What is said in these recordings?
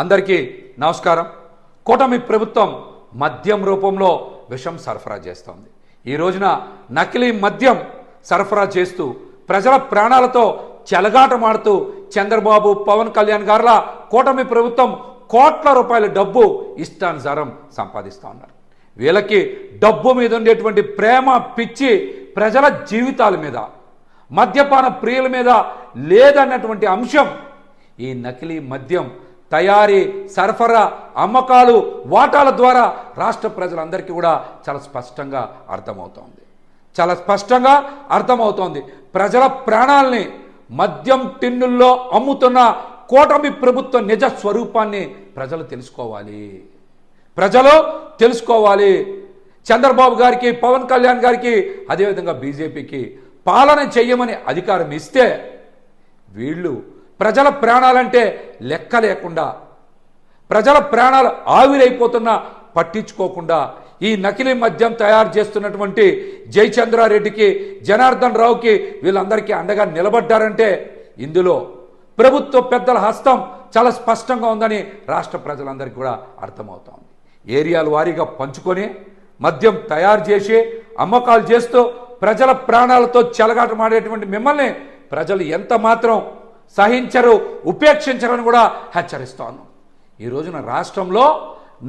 అందరికీ నమస్కారం. కూటమి ప్రభుత్వం మద్యం రూపంలో విషం సరఫరా చేస్తోంది. ఈ రోజున నకిలీ మద్యం సరఫరా చేస్తూ ప్రజల ప్రాణాలతో చెలగాటమాడుతూ చంద్రబాబు పవన్ కళ్యాణ్ గారుల కూటమి ప్రభుత్వం కోట్ల రూపాయల డబ్బు ఇష్టానుసారం సంపాదిస్తూ ఉన్నారు వీళ్ళకి డబ్బు మీద ఉండేటువంటి ప్రేమ పిచ్చి ప్రజల జీవితాల మీద మద్యపాన ప్రియుల మీద లేదన్నటువంటి అంశం ఈ నకిలీ మద్యం తయారీ సరఫరా అమ్మకాలు వాటాల ద్వారా రాష్ట్ర ప్రజలందరికీ కూడా చాలా స్పష్టంగా అర్థమవుతోంది. చాలా స్పష్టంగా అర్థమవుతోంది. ప్రజల ప్రాణాల్ని మద్యం టిన్నుల్లో అమ్ముతున్న కూటమి ప్రభుత్వ నిజ స్వరూపాన్ని ప్రజలు తెలుసుకోవాలి. ప్రజలు తెలుసుకోవాలి. చంద్రబాబు గారికి పవన్ కళ్యాణ్ గారికి అదేవిధంగా బీజేపీకి పాలన చేయమని అధికారం ఇస్తే వీళ్ళు ప్రజల ప్రాణాలంటే లెక్క లేకుండా ప్రజల ప్రాణాలు ఆవిరైపోతున్నా పట్టించుకోకుండా ఈ నకిలీ మద్యం తయారు చేస్తున్నటువంటి జయచంద్రారెడ్డికి జనార్దన్ రావుకి వీళ్ళందరికీ అండగా నిలబడ్డారంటే ఇందులో ప్రభుత్వ పెద్దల హస్తం చాలా స్పష్టంగా ఉందని రాష్ట్ర ప్రజలందరికీ కూడా అర్థమవుతోంది. ఏరియాల వారీగా పంచుకొని మద్యం తయారు చేసి అమ్మకాలు చేస్తూ ప్రజల ప్రాణాలతో చెలగాటమాడేటువంటి మిమ్మల్ని ప్రజలు ఎంత మాత్రం సహించరు ఉపేక్షించరని కూడా హెచ్చరిస్తాను ఈ రోజున రాష్ట్రంలో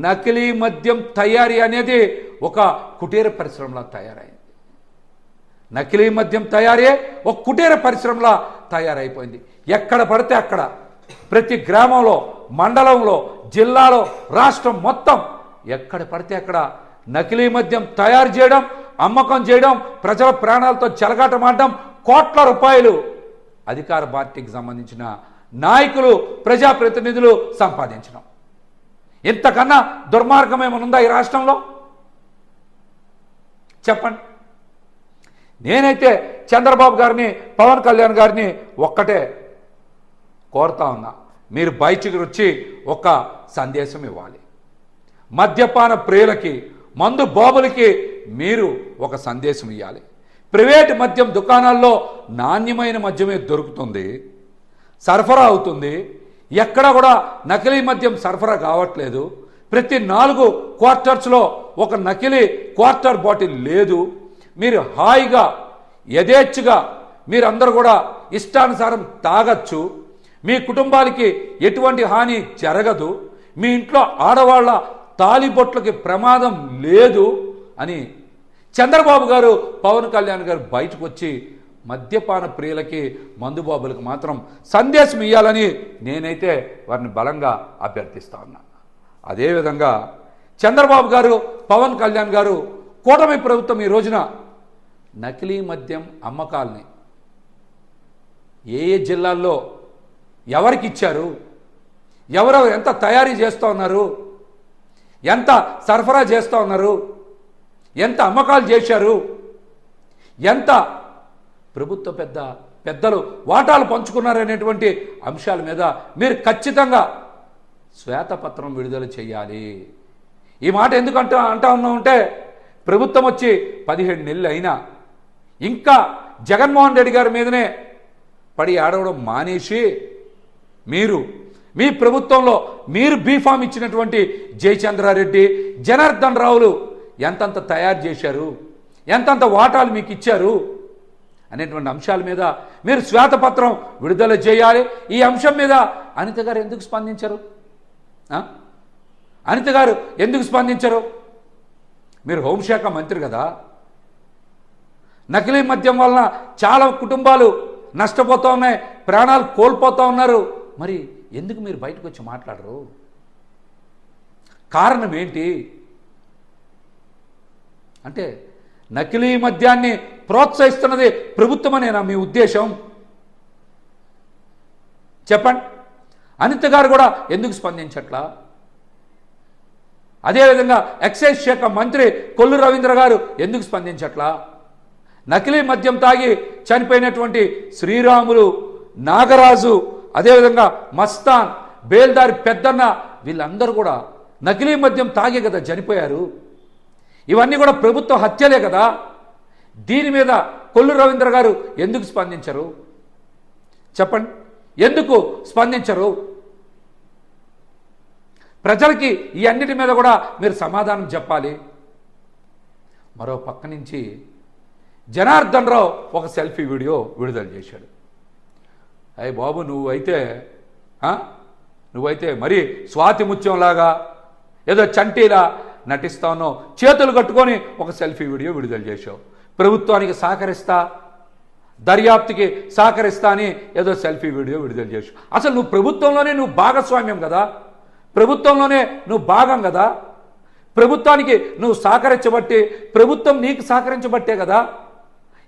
నకిలీ మద్యం తయారీ అనేది ఒక కుటీర పరిశ్రమలా తయారైంది. నకిలీ మద్యం తయారీ ఒక కుటీర పరిశ్రమలా తయారైపోయింది. ఎక్కడ పడితే అక్కడ. ప్రతి గ్రామంలో మండలంలో జిల్లాలో రాష్ట్రం మొత్తం ఎక్కడ పడితే అక్కడ నకిలీ మద్యం తయారు చేయడం అమ్మకం చేయడం ప్రజల ప్రాణాలతో చెలగాటమాడడం కోట్ల రూపాయలు అధికార పార్టీకి సంబంధించిన నాయకులు ప్రజాప్రతినిధులు సంపాదించడం. ఇంతకన్నా దుర్మార్గం ఏమనుందా ఉందా ఈ రాష్ట్రంలో? చెప్పండి. నేనైతే చంద్రబాబు గారిని పవన్ కళ్యాణ్ గారిని ఒక్కటే కోరుతా ఉన్నా. మీరు బయటికి వచ్చి ఒక సందేశం ఇవ్వాలి. మద్యపాన ప్రియులకి మందు బాబులకి మీరు ఒక సందేశం ఇవ్వాలి ప్రైవేట్ మద్యం దుకాణాల్లో నాణ్యమైన మద్యమే దొరుకుతుంది సరఫరా అవుతుంది. ఎక్కడ కూడా నకిలీ మద్యం సరఫరా కావట్లేదు. ప్రతి నాలుగు క్వార్టర్స్లో ఒక నకిలీ క్వార్టర్ బాటిల్ లేదు. మీరు హాయిగా యథేచ్ఛగా మీరందరూ కూడా ఇష్టానుసారం తాగచ్చు. మీ కుటుంబాలకి ఎటువంటి హాని జరగదు. మీ ఇంట్లో ఆడవాళ్ళ తాలిబొట్లకి ప్రమాదం లేదు అని చంద్రబాబు గారు పవన్ కళ్యాణ్ గారు బయటకు వచ్చి మద్యపాన ప్రియులకి మందుబాబులకు మాత్రం సందేశం ఇవ్వాలని నేనైతే వారిని బలంగా అభ్యర్థిస్తా ఉన్నా. అదేవిధంగా చంద్రబాబు గారు పవన్ కళ్యాణ్ గారు కూటమి ప్రభుత్వం ఈ రోజున నకిలీ మద్యం అమ్మకాల్ని ఏ ఏ జిల్లాల్లో ఎవరికి ఇచ్చారు ఎవరెవరు ఎంత తయారీ చేస్తూ ఉన్నారు ఎంత సరఫరా చేస్తూ ఉన్నారు ఎంత అమ్మకాలు చేశారు? ఎంత ప్రభుత్వ పెద్ద పెద్దలు వాటాలు పంచుకున్నారనేటువంటి అంశాల మీద మీరు ఖచ్చితంగా శ్వేతపత్రం విడుదల చేయాలి. ఈ మాట ఎందుకంటా అంటా ఉన్నామంటే ప్రభుత్వం వచ్చి పదిహేడు నెలలు అయినా ఇంకా జగన్మోహన్ రెడ్డి గారి మీదనే పడి ఆడవడం మానేసి మీరు మీ ప్రభుత్వంలో మీరు బీఫామ్ ఇచ్చినటువంటి జయచంద్రారెడ్డి జనార్దన్ రావులు ఎంతంత తయారు చేశారు? ఎంతంత వాటాలు మీకు ఇచ్చారు? అనేటువంటి అంశాల మీద మీరు శ్వేతపత్రం విడుదల చేయాలి. ఈ అంశం మీద అనిత గారు ఎందుకు స్పందించరు? అనిత గారు ఎందుకు స్పందించరు? మీరు హోంశాఖ మంత్రి కదా. నకిలీ మద్యం వలన చాలా కుటుంబాలు నష్టపోతూ ఉన్నాయి ప్రాణాలు కోల్పోతూ ఉన్నారు. మరి ఎందుకు మీరు బయటకు వచ్చి మాట్లాడరు? కారణం ఏంటి? అంటే నకిలీ మద్యాన్ని ప్రోత్సహిస్తున్నది ప్రభుత్వమనేనా మీ ఉద్దేశం? చెప్పండి. అనిత గారు కూడా ఎందుకు స్పందించట్లా? అదేవిధంగా ఎక్సైజ్ శాఖ మంత్రి కొల్లు రవీంద్ర గారు ఎందుకు స్పందించట్లా? నకిలీ మద్యం తాగి చనిపోయినటువంటి శ్రీరాములు నాగరాజు అదేవిధంగా మస్తాన్ బేల్దారి పెద్దన్న వీళ్ళందరూ కూడా నకిలీ మద్యం తాగే కదా చనిపోయారు. ఇవన్నీ కూడా ప్రభుత్వ హత్యలే కదా. దీని మీద కొల్లు రవీంద్ర గారు ఎందుకు స్పందించరు? చెప్పండి. ఎందుకు స్పందించరు? ప్రజలకి ఈ అన్నిటి మీద కూడా మీరు సమాధానం చెప్పాలి. మరో పక్క నుంచి జనార్దన్ రావు ఒక సెల్ఫీ వీడియో విడుదల చేశాడు. అయ్యి బాబు నువ్వైతే నువ్వైతే మరి స్వాతి ముత్యంలాగా ఏదో చంటీలా నటిస్తానో చేతులు కట్టుకొని ఒక సెల్ఫీ వీడియో విడుదల చేశావు. ప్రభుత్వానికి సహకరిస్తా దర్యాప్తుకి సహకరిస్తా అని ఏదో సెల్ఫీ వీడియో విడుదల చేశావు. అసలు నువ్వు ప్రభుత్వంలోనే నువ్వు భాగస్వామ్యం కదా? ప్రభుత్వంలోనే నువ్వు భాగం కదా? ప్రభుత్వానికి నువ్వు సహకరించబట్టి ప్రభుత్వం నీకు సహకరించబట్టే కదా?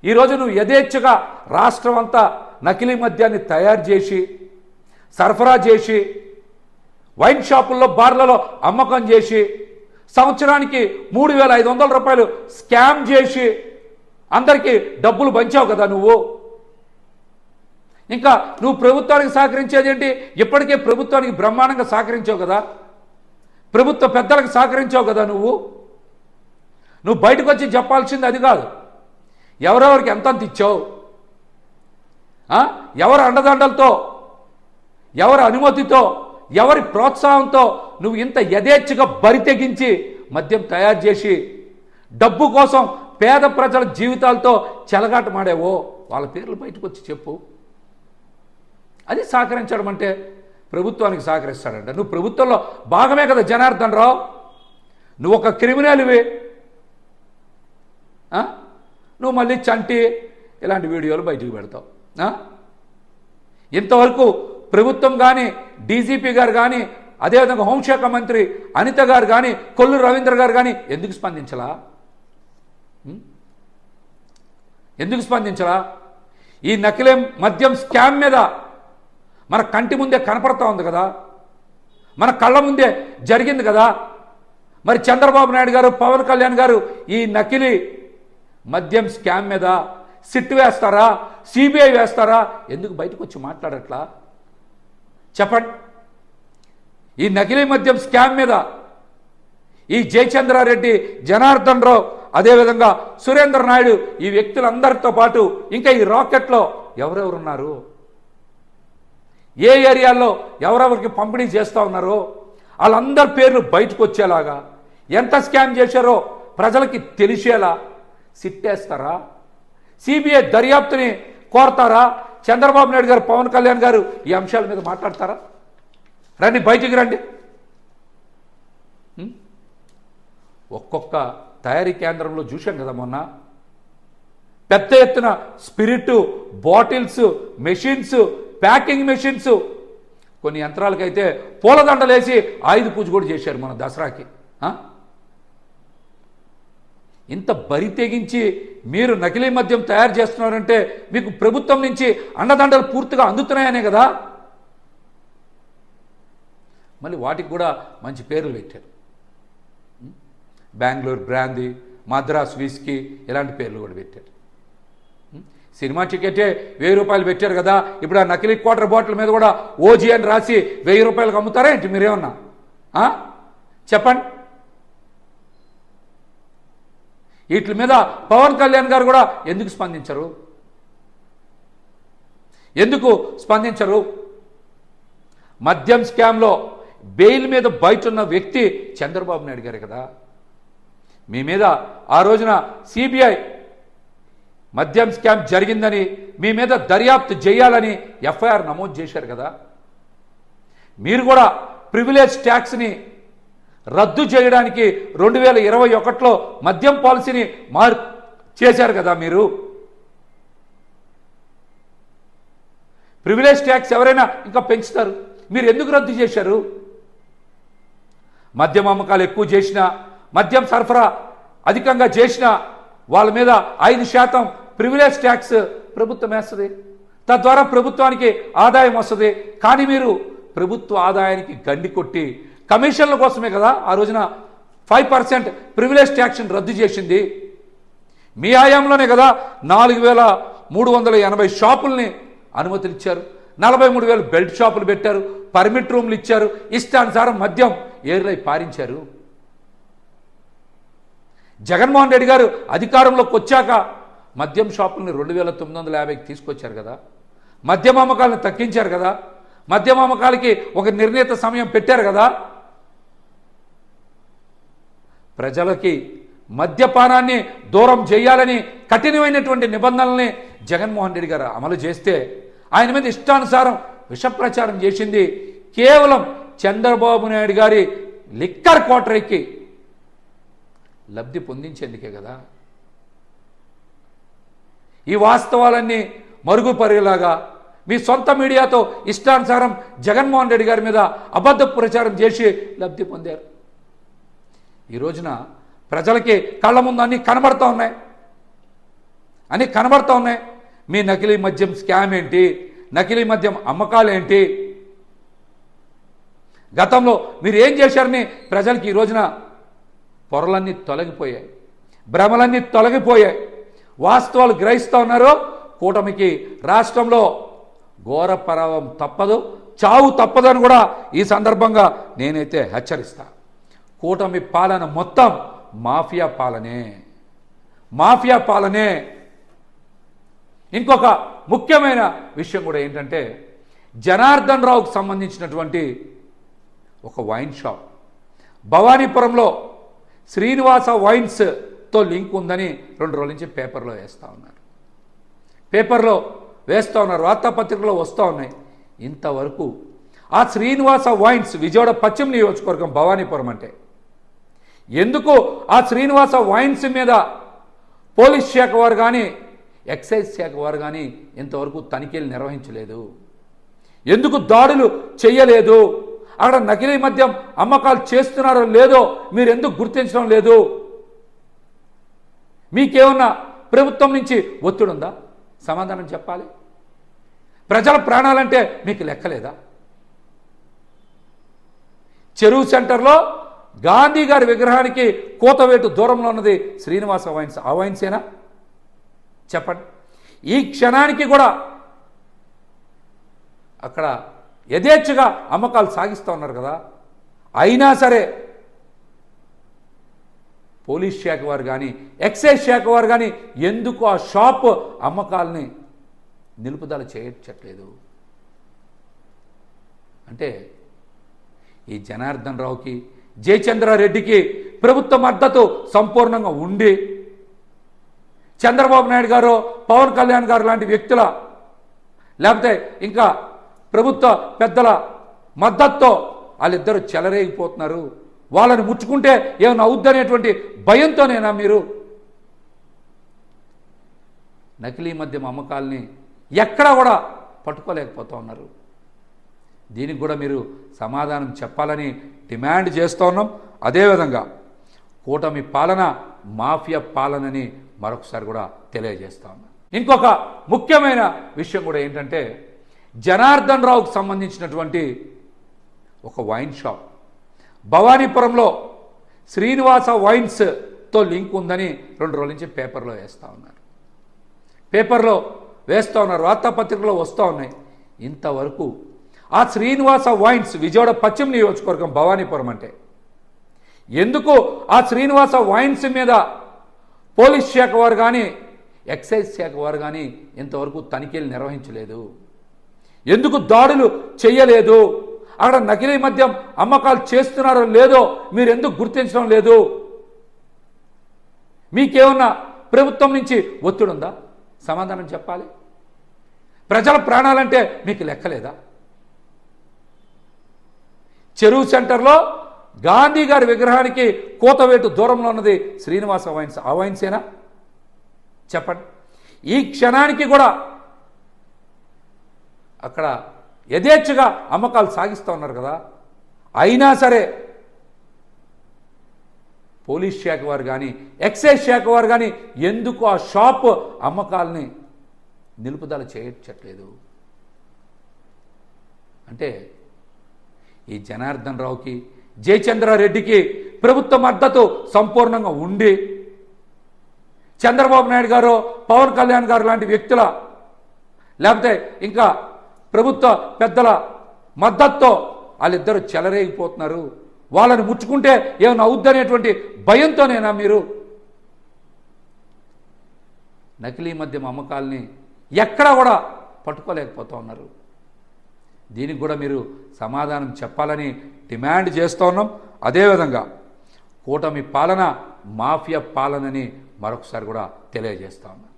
ఈరోజు నువ్వు యథేచ్ఛగా రాష్ట్రం అంతా నకిలీ మద్యాన్ని తయారు చేసి సరఫరా చేసి వైన్ షాపుల్లో బార్లలో అమ్మకం చేసి సంవత్సరానికి మూడు వేల ఐదు వందల రూపాయలు స్కామ్ చేసి అందరికీ డబ్బులు పంచావు కదా నువ్వు? ఇంకా నువ్వు ప్రభుత్వానికి సహకరించేది ఏంటి? ఇప్పటికే ప్రభుత్వానికి బ్రహ్మాండంగా సహకరించావు కదా? ప్రభుత్వ పెద్దలకు సహకరించావు కదా నువ్వు? నువ్వు బయటకు వచ్చి చెప్పాల్సింది అది కాదు. ఎవరెవరికి ఎంతంత ఇచ్చావు? ఎవరు అండదండలతో? ఎవరి అనుమతితో? ఎవరి ప్రోత్సాహంతో? నువ్వు ఇంత యథేచ్ఛగా బరి తెగించి మద్యం తయారు చేసి డబ్బు కోసం పేద ప్రజల జీవితాలతో చెలగాటమాడేవో వాళ్ళ పేర్లు బయటకు వచ్చి చెప్పు. అది సహకరించడం అంటే ప్రభుత్వానికి సహకరిస్తాడంట. నువ్వు ప్రభుత్వంలో భాగమే కదా జనార్దన్ రావు. నువ్వు ఒక క్రిమినల్వి. నువ్వు మళ్ళీ చంటి ఇలాంటి వీడియోలు బయటకు పెడతావు. ఇంతవరకు ప్రభుత్వం కానీ డీజీపీ గారు కానీ అదేవిధంగా హోంశాఖ మంత్రి అనిత గారు కానీ కొల్లు రవీంద్ర గారు కానీ ఎందుకు స్పందించలా? ఎందుకు స్పందించలా? ఈ నకిలీ మద్యం స్కామ్ మీద మన కంటి ముందే కనపడతా ఉంది కదా? మన కళ్ళ ముందే జరిగింది కదా? మరి చంద్రబాబు నాయుడు గారు పవన్ కళ్యాణ్ గారు ఈ నకిలీ మద్యం స్కామ్ మీద సిట్ వేస్తారా? సిబిఐ వేస్తారా? ఎందుకు బయటకు వచ్చి మాట్లాడట్లా? చెప్పండి. ఈ నకిలీ మద్యం స్కామ్ మీద ఈ జయచంద్రారెడ్డి జనార్దన్ రావు అదేవిధంగా సురేంద్ర నాయుడు ఈ వ్యక్తులందరితో పాటు ఇంకా ఈ రాకెట్లో ఎవరెవరున్నారు? ఏ ఏరియాల్లో ఎవరెవరికి పంపిణీ చేస్తూ ఉన్నారో వాళ్ళందరి పేర్లు బయటకు వచ్చేలాగా ఎంత స్కామ్ చేశారో ప్రజలకి తెలిసేలా సిట్టేస్తారా? సిబిఐ దర్యాప్తుని కోరతారా? చంద్రబాబు నాయుడు గారు పవన్ కళ్యాణ్ గారు ఈ అంశాల మీద మాట్లాడతారా? రండి బయటికి రండి. ఒక్కొక్క తయారీ కేంద్రంలో చూశాం కదా మొన్న. పెద్ద ఎత్తున spirit bottles machines packing machines కొన్ని యంత్రాలకైతే పూలదండలేసి ఆయుధ పూజ కూడా చేశారు మన దసరాకి. ఇంత బరి తెగించి మీరు నకిలీ మద్యం తయారు చేస్తున్నారంటే మీకు ప్రభుత్వం నుంచి అండదండలు పూర్తిగా అందుతున్నాయనే కదా? మళ్ళీ వాటికి కూడా మంచి పేర్లు పెట్టారు. బెంగళూరు బ్రాందీ మద్రాస్ విస్కీ ఇలాంటి పేర్లు కూడా పెట్టారు. సినిమా టికెటే వెయ్యి రూపాయలు పెట్టారు కదా ఇప్పుడు ఆ నకిలీ క్వార్టర్ బాటిల్ మీద కూడా ఓజీ అని రాసి వెయ్యి రూపాయలకు అమ్ముతారా ఏంటి మీరేమన్నా? చెప్పండి. వీటి మీద పవన్ కళ్యాణ్ గారు కూడా ఎందుకు స్పందించరు? ఎందుకు స్పందించరు? మద్యం స్కామ్లో బెయిల్ మీద బయట ఉన్న వ్యక్తి చంద్రబాబు నాయుడు గారు కదా. మీ మీద ఆ రోజున సిబిఐ మద్యం స్కామ్ జరిగిందని మీ మీద దర్యాప్తు చేయాలని ఎఫ్ఐఆర్ నమోదు చేశారు కదా. మీరు కూడా ప్రివిలేజ్ ట్యాక్స్ని రద్దు చేయడానికి రెండు వేల ఇరవై ఒకటిలో మద్యం పాలసీని మార్ చేశారు కదా మీరు. ప్రివిలేజ్ ట్యాక్స్ ఎవరైనా ఇంకా పెంచుతారు. మీరు ఎందుకు రద్దు చేశారు? మద్యం అమ్మకాలు ఎక్కువ చేసినా మద్యం సరఫరా అధికంగా చేసినా వాళ్ళ మీద ఐదు శాతం ప్రివిలేజ్ ట్యాక్స్ ప్రభుత్వం వేస్తుంది. తద్వారా ప్రభుత్వానికి ఆదాయం వస్తుంది. కానీ మీరు ప్రభుత్వ ఆదాయానికి గండి కొట్టి కమిషన్ల కోసమే కదా ఆ రోజున ఫైవ్ పర్సెంట్ ప్రివిలేజ్ ట్యాక్స్ని రద్దు చేసింది. మీ ఆయాంలోనే కదా నాలుగు వేల మూడు వందల ఎనభై షాపుల్ని అనుమతులు ఇచ్చారు. నలభై మూడు వేలు బెల్ట్ షాపులు పెట్టారు. పర్మిట్ రూమ్లు ఇచ్చారు. ఇష్టానుసారం మద్యం ఏరులై పారించారు? జగన్మోహన్ రెడ్డి గారు అధికారంలోకి వచ్చాక మద్యం షాపుల్ని రెండు వేల తొమ్మిది వందల యాభైకి తీసుకొచ్చారు కదా? మద్యం అమ్మకాలను తగ్గించారు కదా? మద్యం అమ్మకాలకి ఒక నిర్ణీత సమయం పెట్టారు కదా? ప్రజలకి మద్యపానాన్ని దూరం చేయాలని కఠినమైనటువంటి నిబంధనల్ని జగన్మోహన్ రెడ్డి గారు అమలు చేస్తే ఆయన మీద ఇష్టానుసారం విషప్రచారం చేసింది కేవలం చంద్రబాబు నాయుడు గారి లిక్కర్ కోటరీకి లబ్ధి పొందించేందుకే కదా. ఈ వాస్తవాలన్నీ మరుగుపరిగేలాగా మీ సొంత మీడియాతో ఇష్టానుసారం జగన్మోహన్ రెడ్డి గారి మీద అబద్ధ ప్రచారం చేసి లబ్ధి పొందారు. ఈ రోజున ప్రజలకి కళ్ళ ముందు అన్నీ కనబడుతూ ఉన్నాయి. అన్నీ కనబడుతూ ఉన్నాయి. మీ నకిలీ మద్యం స్కామ్ ఏంటి? నకిలీ మద్యం అమ్మకాలు ఏంటి? గతంలో మీరు ఏం చేశారని ప్రజలకి ఈ రోజున పొరలన్నీ తొలగిపోయాయి. భ్రమలన్నీ తొలగిపోయాయి. వాస్తవాలు గ్రహిస్తూ ఉన్నారు కూటమికి రాష్ట్రంలో ఘోర పరావం తప్పదు చావు తప్పదని కూడా ఈ సందర్భంగా నేనైతే హెచ్చరిస్తా. కూటమి పాలన మొత్తం మాఫియా పాలనే. మాఫియా పాలనే. ఇంకొక ముఖ్యమైన విషయం కూడా ఏంటంటే జనార్దన్ రావుకు సంబంధించినటువంటి ఒక వైన్ షాప్ భవానీపురంలో శ్రీనివాస వైన్స్తో లింక్ ఉందని రెండు రోజుల నుంచి పేపర్లో వేస్తూ ఉన్నారు. పేపర్లో వేస్తూ ఉన్నారు. వార్తాపత్రికలో వస్తూ ఉన్నాయి. ఇంతవరకు ఆ శ్రీనివాస వైన్స్ విజయవాడ పశ్చిమ నియోజకవర్గం భవానీపురం అంటే ఎందుకు ఆ శ్రీనివాస వైన్స్ మీద పోలీస్ శాఖ వారు కానీ ఎక్సైజ్ శాఖ వారు కానీ ఇంతవరకు తనిఖీలు నిర్వహించలేదు. ఎందుకు దాడులు చేయలేదు? అక్కడ నకిలీ మద్యం అమ్మకాలు చేస్తున్నారో లేదో మీరు ఎందుకు గుర్తించడం లేదు? మీకేమన్నా ప్రభుత్వం నుంచి ఒత్తిడి ఉందా? సమాధానం చెప్పాలి. ప్రజల ప్రాణాలంటే మీకు లెక్కలేదా చెరువు సెంటర్లో గాంధీ గారి విగ్రహానికి కోతవేటు దూరంలో ఉన్నది శ్రీనివాస వైన్స్. ఆ చెప్పండి. ఈ క్షణానికి కూడా అక్కడ యథేచ్ఛగా అమ్మకాలు సాగిస్తూ ఉన్నారు కదా. అయినా సరే పోలీస్ శాఖ వారు కానీ ఎక్సైజ్ శాఖ వారు కానీ ఎందుకు ఆ షాప్ అమ్మకాలని నిలుపుదల చేయట్లేదు? అంటే ఈ జనార్దన్ రావుకి జయచంద్రారెడ్డికి ప్రభుత్వ మద్దతు సంపూర్ణంగా ఉండి చంద్రబాబు నాయుడు గారు పవన్ కళ్యాణ్ గారు లాంటి వ్యక్తుల లేకపోతే ఇంకా ప్రభుత్వ పెద్దల మద్దతుతో వాళ్ళిద్దరూ చెలరేగిపోతున్నారు. వాళ్ళని ముట్టుకుంటే ఏమైనా అవుద్దనేటువంటి భయంతోనేనా మీరు? నకిలీ మద్యం అమ్మకాలని ఎక్కడా కూడా పట్టుకోలేకపోతూ ఉన్నారు. దీనికి కూడా మీరు సమాధానం చెప్పాలని డిమాండ్ చేస్తూ ఉన్నాం. అదేవిధంగా కూటమి పాలన మాఫియా పాలనని మరొకసారి కూడా తెలియజేస్తా ఉన్నాం. ఇంకొక ముఖ్యమైన విషయం కూడా ఏంటంటే జనార్దన్ రావుకు సంబంధించినటువంటి ఒక వైన్ షాప్. భవానీపురంలో శ్రీనివాస వైన్స్తో లింక్ ఉందని రెండు రోజుల నుంచి పేపర్లో వేస్తూ ఉన్నారు. పేపర్లో వేస్తూ ఉన్నారు వార్తాపత్రికలో వస్తూ ఉన్నాయి. ఇంతవరకు ఆ శ్రీనివాస వైన్స్ విజయవాడ పశ్చిమ నియోజకవర్గం భవానీపురం అంటే ఎందుకు ఆ శ్రీనివాస వైన్స్ మీద పోలీస్ శాఖ వారు కానీ ఎక్సైజ్ శాఖ వారు కానీ ఇంతవరకు తనిఖీలు నిర్వహించలేదు? ఎందుకు దాడులు చేయలేదు? అక్కడ నకిలీ మద్యం అమ్మకాలు చేస్తున్నారో లేదో మీరు ఎందుకు గుర్తించడం లేదు? మీకేమన్నా ప్రభుత్వం నుంచి ఒత్తిడి ఉందా సమాధానం చెప్పాలి. ప్రజల ప్రాణాలంటే మీకు లెక్కలేదా? చెరువు సెంటర్లో గాంధీ గారి విగ్రహానికి కోతవేటు దూరంలో ఉన్నది శ్రీనివాస వైన్స్. ఆ చెప్పండి. ఈ క్షణానికి కూడా అక్కడ యథేచ్ఛగా అమ్మకాలు సాగిస్తూ ఉన్నారు కదా. అయినా సరే పోలీస్ శాఖ వారు కానీ ఎక్సైజ్ శాఖ వారు కానీ ఎందుకు ఆ షాప్ అమ్మకాలని నిలుపుదల చేయట్లేదు? అంటే ఈ జనార్దన్ రావుకి జయచంద్రారెడ్డికి ప్రభుత్వ మద్దతు సంపూర్ణంగా ఉండి చంద్రబాబు నాయుడు గారు పవన్ కళ్యాణ్ గారు లాంటి వ్యక్తుల లేకపోతే ఇంకా ప్రభుత్వ పెద్దల మద్దతుతో వాళ్ళిద్దరూ చెలరేగిపోతున్నారు. వాళ్ళని ముట్టుకుంటే ఏమైనా అవుద్దనేటువంటి భయంతోనేనా మీరు? నకిలీ మద్యం అమ్మకాలని ఎక్కడా కూడా పట్టుకోలేకపోతూ ఉన్నారు. దీనికి కూడా మీరు సమాధానం చెప్పాలని డిమాండ్ చేస్తూ ఉన్నాం. అదేవిధంగా కూటమి పాలన మాఫియా పాలనని మరొకసారి కూడా తెలియజేస్తా ఉన్నా.